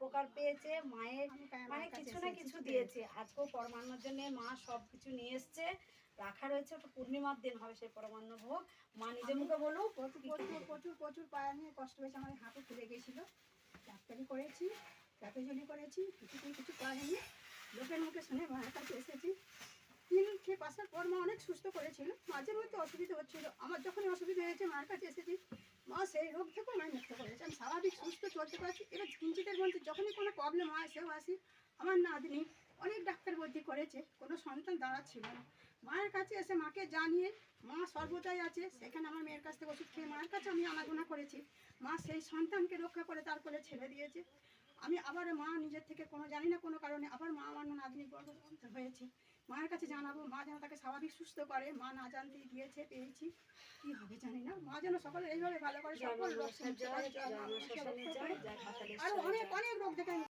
উপকার পেয়েছে মায়ের মানে কিছু না কিছু কিছু দিয়েছে। আজকেও পরমান্নর জন্য মা সব কিছু নিয়ে এসছে রাখা রয়েছে ওটা পূর্ণিমার দিন হবে সেই পরমান্ন ভোগ। মা নিজের মুখে বলুক। প্রচুর প্রচুর প্রচুর প্রচুর পায়ে নিয়ে কষ্ট হয়েছে আমার হাঁটু ফুলে গেছিল। ডাক্তারি করেছি প্যাথোজলি করেছি কিছুতেই কিছু পাইনি লোকের মুখে শুনে মায়ের কাছে এসেছি। তিন খেয়ে আসার পর মা অনেক সুস্থ করেছিল। মাঝে মধ্যে অসুবিধা হচ্ছিল। আমার যখনই অসুবিধা হয়েছে মায়ের কাছে এসেছি। থেকেও আমায় মুক্ত করেছে আমি স্বাভাবিক, সুস্থ, চলতে পারছি। এবার কিঞ্চিতের মধ্যে যখনই কোনো প্রবলেম হয়, সেও আসি। আমার নাতনি অনেক ডাক্তার ভর্তি করেছে। কোনো সন্তান দাঁড়াচ্ছিল না। মায়ের কাছে এসে মাকে জানিয়ে, মা সর্বদাই আছে। সেখানে আমার মেয়ের কাছ থেকে ওষুধ খেয়ে মায়ের কাছে আমি আনাগোনা করেছি। মা সেই সন্তানকে রক্ষা করে তারপরে ছেড়ে দিয়েছে। আমি আবার মা নিজের থেকে কোনো, জানি না কোনো কারণে আবার মা আমার নাতনি হয়েছে। মায়ের কাছে জানাব মা যেন তাকে স্বাভাবিক সুস্থ করে। মা না জানতে গিয়েছে পেয়েছি। কি হবে জানি না। মা যেন সকলে এইভাবে ভালো করে সকল রোগ আরও অনেক অনেক রোগ দেখে